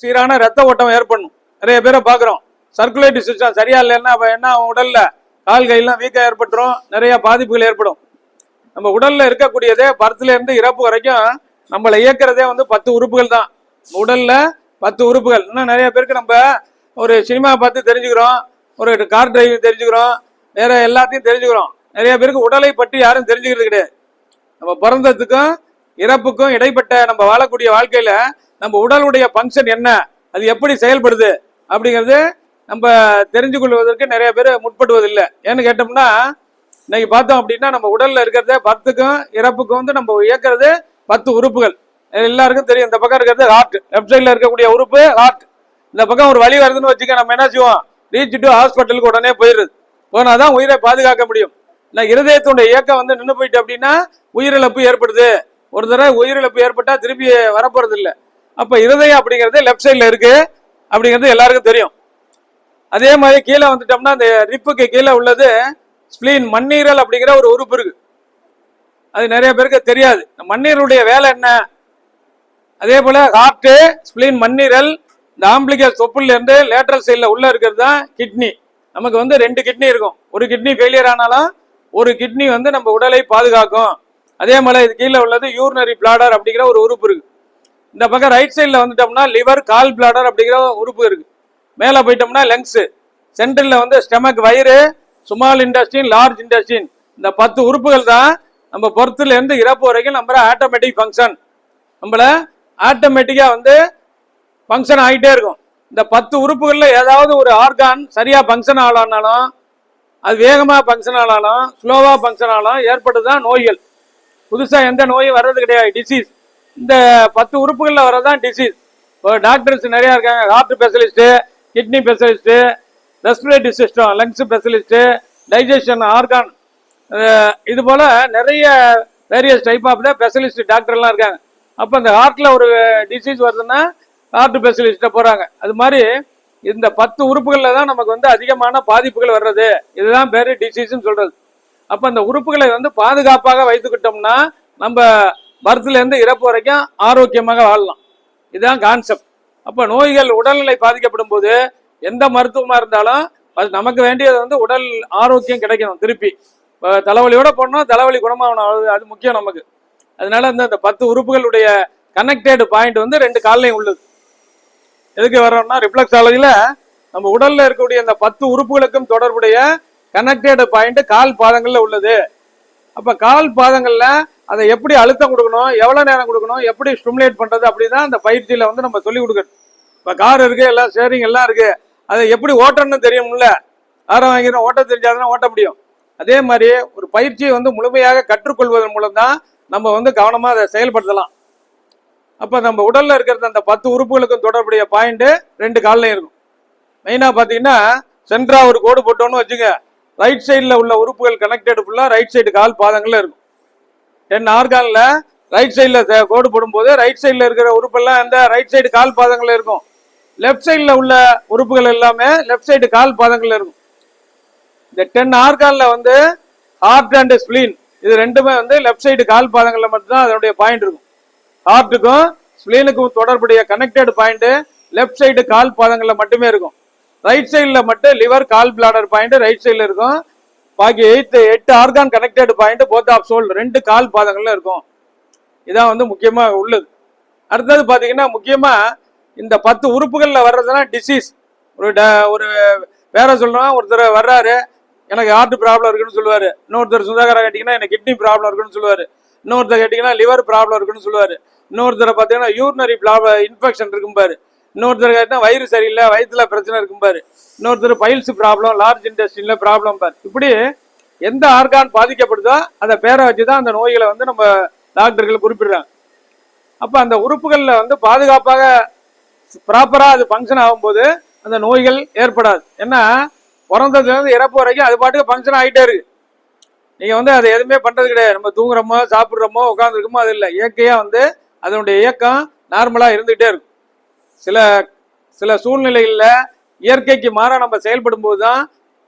சீரான ரத்த ஓட்டம் ஏற்படணும். நிறைய பேரை பார்க்குறோம். சர்க்குலேட்டரி சிஸ்டம் சரியா இல்லைன்னா அப்போ என்ன உடலில் கால் கையெல்லாம் வீக்கம் ஏற்பட்டுரும். நிறைய பாதிப்புகள் ஏற்படும். நம்ம உடலில் இருக்கக்கூடியதே பர்த்ல இறப்பு வரைக்கும் நம்மளை இயக்குறதே வந்து பத்து உறுப்புகள் தான். உடலில் பத்து உறுப்புகள். இன்னும் நிறைய பேருக்கு நம்ம ஒரு சினிமா பார்த்து தெரிஞ்சுக்கிறோம். ஒரு கார் டிரைவிங் தெரிஞ்சுக்கிறோம். வேற எல்லாத்தையும் தெரிஞ்சுக்கிறோம். நிறைய பேருக்கு உடலை பற்றி யாரும் தெரிஞ்சுக்கிறது கிடையாது. நம்ம பிறந்ததுக்கும் இறப்புக்கும் இடைப்பட்ட நம்ம வாழக்கூடிய வாழ்க்கையில நம்ம உடலுடைய ஃபங்க்ஷன் என்ன? அது எப்படி செயல்படுது? அப்படிங்கிறது நம்ம தெரிஞ்சு கொள்வதற்கு நிறைய பேர் முற்படுவதில்லை. ஏன்னு கேட்டோம்னா இன்னைக்கு பார்த்தோம் அப்படின்னா நம்ம உடல்ல இருக்கிறத பத்துக்கும் இறப்புக்கும் வந்து நம்ம இயக்கிறது பத்து உறுப்புகள். எல்லாருக்கும் தெரியும் இந்த பக்கம் இருக்கிறது ஹார்ட் லெஃப்ட் சைடில் இருக்கக்கூடிய உறுப்பு ஹார்ட் இந்த பக்கம் ஒரு வழி வருதுன்னு வச்சுக்க நம்ம என்ன செய்வோம்? ரீச் டு ஹாஸ்பிட்டலுக்கு உடனே போயிடுது போனாதான் உயிரை பாதுகாக்க முடியும். நான் இருதயத்துடைய இயக்கம் வந்து நின்று போயிட்டு அப்படின்னா உயிரிழப்பு ஏற்படுது. ஒரு தடவை உயிரிழப்பு ஏற்பட்டா திருப்பி வரப்போறது இல்லை அப்ப இருதயம் அப்படிங்கிறது லெஃப்ட் சைடில் இருக்கு. அப்படிங்கிறது எல்லாருக்கும் தெரியும். அதே மாதிரி கீழே வந்துட்டோம்னா அந்த ரிப்புக்கு கீழே உள்ளது ஸ்பிளீன் மண்ணீரல் அப்படிங்கிற ஒரு உறுப்பு இருக்கு. அது நிறைய பேருக்கு தெரியாது. இந்த மண்ணீரலுடைய வேலை என்ன? அதே போல ஹார்ட்டு ஸ்பிளீன் மண்ணீரல் இந்த ஆம்பிளிகல் தொப்புல இருந்து லேட்ரல் சைடில் உள்ள இருக்கிறது தான் கிட்னி நமக்கு வந்து ரெண்டு கிட்னி இருக்கும். ஒரு கிட்னி ஃபெயிலியர் ஆனாலும் ஒரு கிட்னி வந்து நம்ம உடலை பாதுகாக்கும். அதே மாதிரி இது கீழே உள்ளது யூரினரி பிளாடர் அப்படிங்கிற ஒரு உறுப்பு இருக்கு. இந்த பக்கம் ரைட் சைடில் வந்துட்டோம்னா லிவர் கால் பிளாடர் அப்படிங்கிற உறுப்பு இருக்கு. மேலே போயிட்டோம்னா லங்ஸு சென்ட்ரலில் வந்து ஸ்டெமக் வயிறு சுமால் இண்டஸ்ட்ரின் லார்ஜ் இண்டஸ்ட்ரின் இந்த பத்து உறுப்புகள் தான் நம்ம பொறுத்துலேருந்து இறப்பு வரைக்கும் நம்ம ஆட்டோமேட்டிக் ஃபங்க்ஷன் நம்மள ஆட்டோமேட்டிக்காக வந்து ஃபங்க்ஷன் ஆகிட்டே இருக்கும். இந்த பத்து உறுப்புகளில் ஏதாவது ஒரு ஆர்கான் சரியாக ஃபங்க்ஷன் ஆளானாலும் அது வேகமாக ஃபங்க்ஷன் ஆனாலும் ஸ்லோவாக ஃபங்க்ஷன் ஆனாலும் ஏற்படுதான் நோய்கள். புதுசாக எந்த நோயும் வர்றது கிடையாது. டிசீஸ் இந்த பத்து உறுப்புகளில் வரதான் டிசீஸ் இப்போ டாக்டர்ஸ் நிறையா இருக்காங்க. Heart specialist kidney specialist respiratory system lungs specialist digestion organ இது போல் நிறைய various type of the specialist டாக்டர்லாம் இருக்காங்க. அப்போ இந்த ஹார்ட்டில் ஒரு டிசீஸ் வருதுன்னா ஹார்ட் ஸ்பெஷலிஸ்ட்டை போகிறாங்க அது மாதிரி இந்த பத்து உறுப்புகளில் தான் நமக்கு வந்து அதிகமான பாதிப்புகள் வர்றது. இதுதான் பேர் டிசீஸ்ன்னு சொல்கிறது அப்போ அந்த உறுப்புகளை வந்து பாதுகாப்பாக வைத்துக்கிட்டோம்னா நம்ம பர்த்ல இருந்து இறப்பு வரைக்கும் ஆரோக்கியமாக வாழலாம். இதுதான் கான்செப்ட் அப்ப நோய்கள் உடல்நிலை பாதிக்கப்படும் போது எந்த மருத்துவமா இருந்தாலும் அது நமக்கு வேண்டியது வந்து உடல் ஆரோக்கியம் கிடைக்கணும் திருப்பி. இப்போ தலைவலியோட போனோம் தலைவலி குணமாகணும். அது- அது முக்கியம் நமக்கு. அதனால அந்த அந்த பத்து உறுப்புகளுடைய கனெக்டட் பாயிண்ட் வந்து ரெண்டு கால்லையும் உள்ளது. எதுக்கு வர்றோம்னா ரிஃப்ளெக்ஸாலஜில நம்ம உடல்ல இருக்கக்கூடிய அந்த பத்து உறுப்புகளுக்கும் தொடர்புடைய கனெக்டட் பாயிண்ட் கால் பாதங்கள்ல உள்ளது. அப்ப கால் பாதங்கள்ல அதை எப்படி அழுத்தம் கொடுக்கணும் எவ்வளவு நேரம் கொடுக்கணும் எப்படி ஸ்டிமுலேட் பண்றது அப்படிதான் அந்த பயிற்சியில வந்து நம்ம சொல்லி கொடுக்கணும். இப்ப கார் இருக்கு எல்லாம் ஸ்டேரிங் எல்லாம் இருக்கு. அதை எப்படி ஓட்டணும்னு தெரியும்ல? காரை வாங்கிடும் ஓட்ட தெரிஞ்சாதான் ஓட்ட முடியும். அதே மாதிரி ஒரு பயிற்சியை வந்து முழுமையாக கற்றுக்கொள்வதன் மூலம் தான் நம்ம வந்து கவனமா அதை செயல்படுத்தலாம். அப்ப நம்ம உடல்ல இருக்கிறது அந்த பத்து உறுப்புகளுக்கும் தொடர்புடைய பாயிண்ட் ரெண்டு காலிலையும் இருக்கும். மெயினா பாத்தீங்கன்னா சென்ட்ரா ஒரு கோடு போட்டோன்னு வச்சுங்க. ரைட் சைடில் உள்ள உறுப்புகள் கனெக்டட் ஃபுல்லாக ரைட் சைடு கால் பாதங்களில் இருக்கும். டென் ஆர்கானில் ரைட் சைடில் கோடு போடும்போது ரைட் சைடில் இருக்கிற உறுப்பெல்லாம் எந்த ரைட் சைடு கால் பாதங்களில் இருக்கும். லெஃப்ட் சைடில் உள்ள உறுப்புகள் எல்லாமே லெஃப்ட் சைடு கால் பாதங்களில் இருக்கும். இந்த டென் ஆர்கானில் வந்து ஹார்ட் அண்ட் ஸ்பிளீன் இது ரெண்டுமே வந்து லெஃப்ட் சைடு கால் பாதங்களில் மட்டும்தான் அதனுடைய பாயிண்ட் இருக்கும். ஹார்ட்டுக்கும் ஸ்பிளீனுக்கும் தொடர்புடைய கனெக்டட் பாயிண்ட்டு லெஃப்ட் சைடு கால் பாதங்களில் மட்டுமே இருக்கும். ரைட் சைடில் மட்டும் liver gall bladder point right சைடில் இருக்கும். பாக்கி எயிட் எட்டு organ connected point both of sole ரெண்டு கால் பாதங்கள்ல இருக்கும். இதான் வந்து முக்கியமா உள்ளது. அடுத்தது பாத்தீங்கன்னா முக்கியமா இந்த பத்து உறுப்புகள்ல வர்றதுனா டிசீஸ் ஒரு ட- ஒரு வேற சொல்கிறோம் ஒருத்தர் வர்றாரு எனக்கு ஹார்ட் ப்ராப்ளம் இருக்குன்னு சொல்லுவாரு. இன்னொருத்தர் சுதாகரா கேட்டீங்கன்னா எனக்கு கிட்னி ப்ராப்ளம் இருக்குன்னு சொல்லுவாரு. இன்னொருத்தர் கேட்டீங்கன்னா லிவர் ப்ராப்ளம் இருக்குன்னு சொல்லுவாரு. இன்னொருத்தரை பார்த்தீங்கன்னா யூரினரி ப்ராப்ளம் இன்ஃபெக்ஷன் இருக்கும்பாரு. இன்னொருத்தர் கேட்டால் வயிறு சரியில்லை வயிற்றுல பிரச்சனை இருக்கும்பாரு இன்னொருத்தர் பைல்ஸ் ப்ராப்ளம் லார்ஜ் இன்டெஸ்டின்ல ப்ராப்ளம் பாரு. இப்படி எந்த ஆர்கான் பாதிக்கப்படுதோ அதை பேரை வச்சு தான் அந்த நோய்களை வந்து நம்ம டாக்டர்கள் குறிப்பிடுறாங்க. அப்போ அந்த உறுப்புகளில் வந்து பாதுகாப்பாக ப்ராப்பராக அது ஃபங்க்ஷன் ஆகும்போது அந்த நோய்கள் ஏற்படாது. ஏன்னா பிறந்ததுலேருந்து இறப்பு வரைக்கும் அது பாட்டுக்கு ஃபங்க்ஷன் ஆகிட்டே இருக்கு. நீங்கள் வந்து அதை எதுவுமே பண்ணுறது கிடையாது. நம்ம தூங்குறோமோ சாப்பிட்றோமோ உட்காந்துருக்கோமோ அது இல்லை. இயற்கையாக வந்து அதனுடைய இயக்கம் நார்மலாக இருந்துகிட்டே இருக்கும். சில சில சூழ்நிலைகளில் இயற்கைக்கு மாறாக நம்ம செயல்படும் போது தான்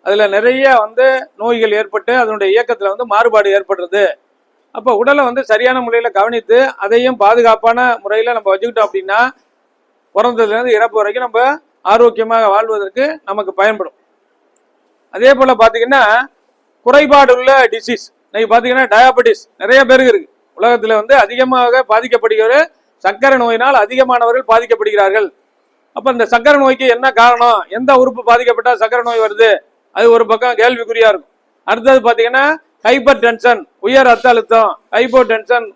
அதில் நிறைய வந்து நோய்கள் ஏற்பட்டு அதனுடைய இயக்கத்தில் வந்து மாறுபாடு ஏற்படுறது. அப்போ உடலை வந்து சரியான முறையில் கவனித்து அதையும் பாதுகாப்பான முறையில் நம்ம வச்சுக்கிட்டோம் அப்படின்னா பிறந்ததுலேருந்து இறப்பு வரைக்கும் நம்ம ஆரோக்கியமாக வாழ்வதற்கு நமக்கு பயன்படும். அதே போல் பார்த்தீங்கன்னா குறைபாடு உள்ள டிசீஸ் இன்னைக்கு பார்த்தீங்கன்னா டயாபெட்டிஸ் நிறைய பேருக்கு இருக்குது உலகத்தில் வந்து அதிகமாக பாதிக்கப்படுகிற சக்கரை நோயினால் அதிகமானவர்கள் பாதிக்கப்படுகிறார்கள். அப்போ இந்த சக்கரை நோய்க்கு என்ன காரணம்? எந்த உறுப்பு பாதிக்கப்பட்டா சக்கரை நோய் வருது? அது ஒரு பக்கம் கேள்விக்குறியா இருக்கும். அடுத்தது பார்த்தீங்கன்னா ஹைப்பர் டென்ஷன் உயர் ரத்த அழுத்தம் ஹைப்போ டென்ஷன்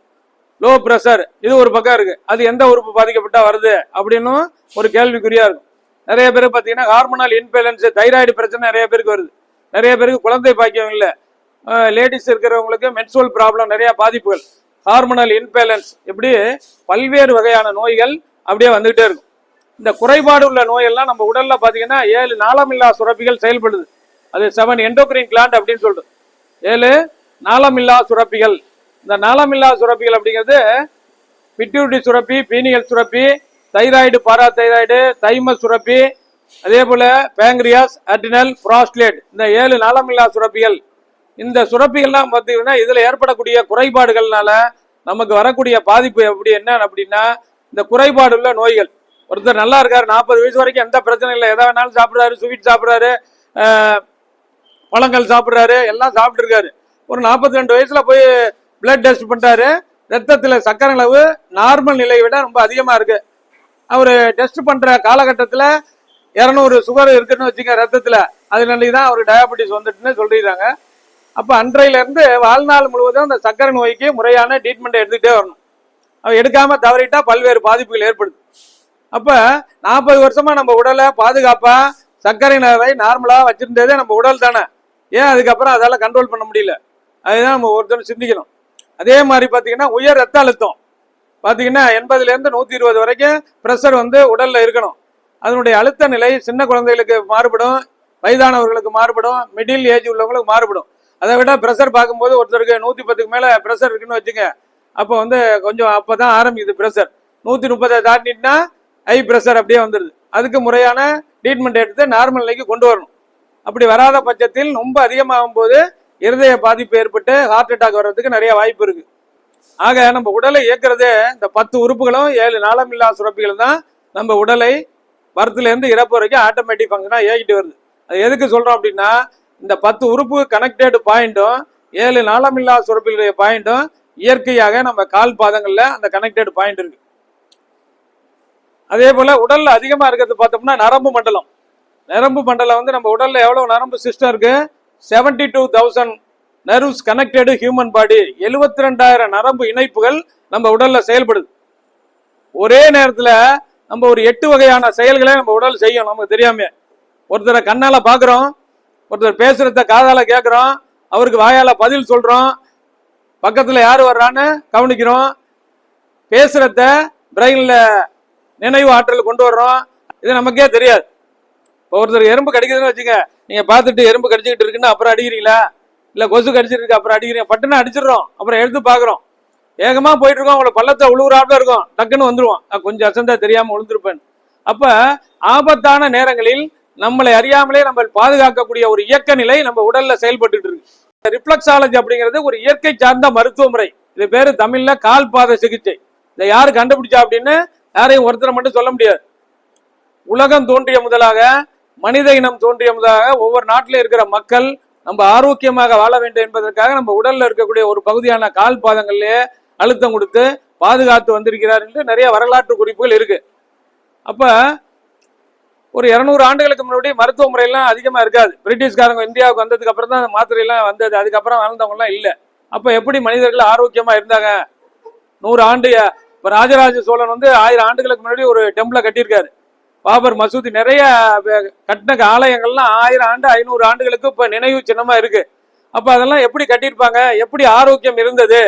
லோ ப்ரெஷர் இது ஒரு பக்கம் இருக்கு. அது எந்த உறுப்பு பாதிக்கப்பட்டா வருது? அப்படின்னும் ஒரு கேள்விக்குறியா இருக்கும். நிறைய பேர் பார்த்தீங்கன்னா ஹார்மோனல் இன்பேலன்ஸ் தைராய்டு பிரச்சனை நிறைய பேருக்கு வருது. நிறைய பேருக்கு குழந்தை பாக்கியம் இல்லை. லேடிஸ் இருக்கிறவங்களுக்கு மென்சுவல் ப்ராப்ளம் நிறைய பாதிப்புகள். ஹார்மோனல் இன்பேலன்ஸ் இப்படி பல்வேறு வகையான நோய்கள் அப்படியே வந்துகிட்டே இருக்கும். இந்த குறைபாடு உள்ள நோயெல்லாம் நம்ம உடல்ல பாத்தீங்கன்னா ஏழு நாளமில்லா சுரப்பிகள் செயல்படுது. அது செவன் எண்டோக்ரீன் கிளாண்ட் அப்படின்னு சொல்றது ஏழு நாளமில்லா சுரப்பிகள். இந்த நாளமில்லா சுரப்பிகள் அப்படிங்கிறது பிட்யூட்டி சுரப்பி பீனியல் சுரப்பி தைராய்டு பாராதைராய்டு தைமஸ் சுரப்பி அதே போல பேங்க்ரியாஸ் அட்ரினல் புராஸ்லேட் இந்த ஏழு நாளமில்லா சுரப்பிகள். இந்த சுரப்பிகள்லாம் பார்த்தீங்கன்னா இதில் ஏற்படக்கூடிய குறைபாடுகள்னால நமக்கு வரக்கூடிய பாதிப்பு எப்படி என்ன அப்படின்னா இந்த குறைபாடு உள்ள நோய்கள். ஒருத்தர் நல்லா இருக்காரு நாற்பது வயசு வரைக்கும் எந்த பிரச்சனையும் இல்லை. எதை வேணாலும் சாப்பிட்றாரு ஸ்வீட் சாப்பிட்றாரு பழங்கள் சாப்பிட்றாரு எல்லாம் சாப்பிட்ருக்காரு ஒரு நாற்பத்தி ரெண்டு வயசில் போய் பிளட் டெஸ்ட் பண்ணிட்டாரு. ரத்தத்தில் சக்கரை அளவு நார்மல் நிலையை விட ரொம்ப அதிகமாக இருக்குது அவர் டெஸ்ட் பண்ணுற காலகட்டத்தில் இரநூறு சுகர் இருக்குன்னு வச்சுக்க ரத்தத்தில். அதனால தான் அவர் டயாபெட்டிஸ் வந்துட்டுன்னு சொல்லிடுறாங்க. அப்போ அன்றையில இருந்து வாழ்நாள் முழுவதும் அந்த சக்கரை நோய்க்கு முறையான ட்ரீட்மெண்ட் எடுத்துகிட்டே வரணும். அவ எடுக்காம தவறிட்டா பல்வேறு பாதிப்புகள் ஏற்படுது. அப்ப நாற்பது வருஷமா நம்ம உடலை பாதுகாப்பா சர்க்கரை நோயை நார்மலா வச்சிருந்ததே நம்ம உடல் தானே. ஏன் அதுக்கப்புறம் அதால் கண்ட்ரோல் பண்ண முடியல? அதுதான் நம்ம ஒருத்தர் சிந்திக்கணும். அதே மாதிரி பாத்தீங்கன்னா உயர் ரத்த அழுத்தம். பாத்தீங்கன்னா எண்பதுல இருந்து நூத்தி இருபது வரைக்கும் ப்ரெஷர் வந்து உடல்ல இருக்கணும். அதனுடைய அழுத்த நிலை சின்ன குழந்தைகளுக்கு மாறுபடும் வயதானவர்களுக்கு மாறுபடும் மிடில் ஏஜ் உள்ளவங்களுக்கு மாறுபடும். அதை விட ப்ரெஷர் பார்க்கும்போது ஒருத்தருக்கு நூத்தி பத்துக்கு மேல ப்ரெஷர் இருக்குன்னு வச்சுங்க. அப்போ வந்து கொஞ்சம் அப்பதான் ஆரம்பிக்குது ப்ரெஷர் நூத்தி முப்பதை தாண்டிட்டுனா ஹை ப்ரெஷர் அப்படியே வந்துடுது அதுக்கு முறையான ட்ரீட்மெண்ட் எடுத்து நார்மல் நிலைக்கு கொண்டு வரணும். அப்படி வராத பட்சத்தில் ரொம்ப அதிகமாகும் போது இருதய பாதிப்பு ஏற்பட்டு ஹார்ட் அட்டாக் வர்றதுக்கு நிறைய வாய்ப்பு இருக்கு. ஆக நம்ம உடலை இயக்குறதே இந்த பத்து உறுப்புகளும் ஏழு நாளமில்லா சுரப்பிகள் தான் நம்ம உடலை வரத்துலேருந்து இறப்பு வரைக்கும் ஆட்டோமேட்டிக் ஃபங்க்ஷனா இயக்கிட்டு வருது. அது எதுக்கு சொல்றோம் அப்படின்னா இந்த பத்து உறுப்பு கனெக்டட் பாயிண்ட்டும் ஏழு நாளமில்லா சுரப்பிகளுடைய பாயிண்ட்டும் இயற்கையாக நம்ம கால் பாதங்களில் அந்த கனெக்டட் பாயிண்ட் இருக்கு. அதே போல உடல்ல அதிகமா இருக்கிறது பார்த்தோம்னா நரம்பு மண்டலம். நரம்பு மண்டலம் வந்து நம்ம உடல்ல எவ்வளவு நரம்பு சிஸ்டம் இருக்கு? Seventy two thousand nerves connected human body எழுபத்தி ரெண்டாயிரம் நரம்பு இணைப்புகள் நம்ம உடல்ல செயல்படுது. ஒரே நேரத்துல நம்ம ஒரு எட்டு வகையான செயல்களை நம்ம உடல் செய்யும் நமக்கு தெரியாம ஒருத்தரை கண்ணால பாக்குறோம் ஒருத்தர் பேசுறத காதால கேட்குறோம் அவருக்கு வாயால பதில் சொல்றோம். பக்கத்துல யார் வர்றான்னு கவனிக்கிறோம். பேசுறத பிரெயின்ல நினைவு ஆற்றல் கொண்டு வர்றோம். இது நமக்கே தெரியாது. இப்போ ஒருத்தர் எறும்பு கடிக்குதுன்னு வச்சுங்க நீங்க பார்த்துட்டு எறும்பு கடிச்சிக்கிட்டு இருக்குன்னு அப்புறம் அடிக்கிறீங்களா? இல்ல கொசு கடிச்சிருக்கு அப்புறம் அடிக்கிறீங்க. பட்டுன்னு அடிச்சிடுறோம் அப்புறம் எடுத்து பாக்குறோம் வேகமா போயிட்டு இருக்கோம் அவங்கள பள்ளத்தை உழுவுறாப்புல இருக்கும். டக்குன்னு வந்துருவோம். நான் கொஞ்சம் அசந்தா தெரியாம விழுந்திருப்பேன் அப்ப ஆபத்தான நேரங்களில் நம்மளை அறியாமலே நம்ம பாதுகாக்கக்கூடிய ஒரு இயக்க நிலை நம்ம உடல்ல செயல்பட்டு இருக்கு. ரிஃப்ளக்ஸாலஜி அப்படிங்கிறது ஒரு இயற்கை சார்ந்த மருத்துவ முறை இது பேரு தமிழ்ல கால் பாத சிகிச்சை. இதை யாரு கண்டுபிடிச்சா அப்படின்னு யாரையும் ஒருத்தரை மட்டும் சொல்ல முடியாது. உலகம் தோன்றிய முதலாக மனித இனம் தோன்றிய முதலாக ஒவ்வொரு நாட்டிலும் இருக்கிற மக்கள் நம்ம ஆரோக்கியமாக வாழ வேண்டும் என்பதற்காக நம்ம உடல்ல இருக்கக்கூடிய ஒரு பகுதியான கால் பாதங்கள்லயே அழுத்தம் கொடுத்து பாதுகாத்து வந்திருக்கிறார் என்று நிறைய வரலாற்று குறிப்புகள் இருக்கு. அப்ப ஒரு இருநூறு ஆண்டுகளுக்கு முன்னாடி மருத்துவ முறையெல்லாம் அதிகமாக இருக்காது. பிரிட்டிஷ்காரங்க இந்தியாவுக்கு வந்ததுக்கு அப்புறம் தான் அந்த மாத்திரையெல்லாம் வந்தது. அதுக்கப்புறம் வளர்ந்தவங்கலாம் இல்லை. அப்போ எப்படி மனிதர்கள் ஆரோக்கியமாக இருந்தாங்க? நூறு ஆண்டு இப்போ ராஜராஜ சோழன் வந்து ஆயிரம் ஆண்டுகளுக்கு முன்னாடி ஒரு டெம்பிளை கட்டியிருக்காரு. பாபர் மசூதி நிறைய கட்டின ஆலயங்கள்லாம் ஆயிரம் ஆண்டு ஐநூறு ஆண்டுகளுக்கு இப்போ நினைவு சின்னமாக இருக்குது அப்போ அதெல்லாம் எப்படி கட்டியிருப்பாங்க? எப்படி ஆரோக்கியம் இருந்தது?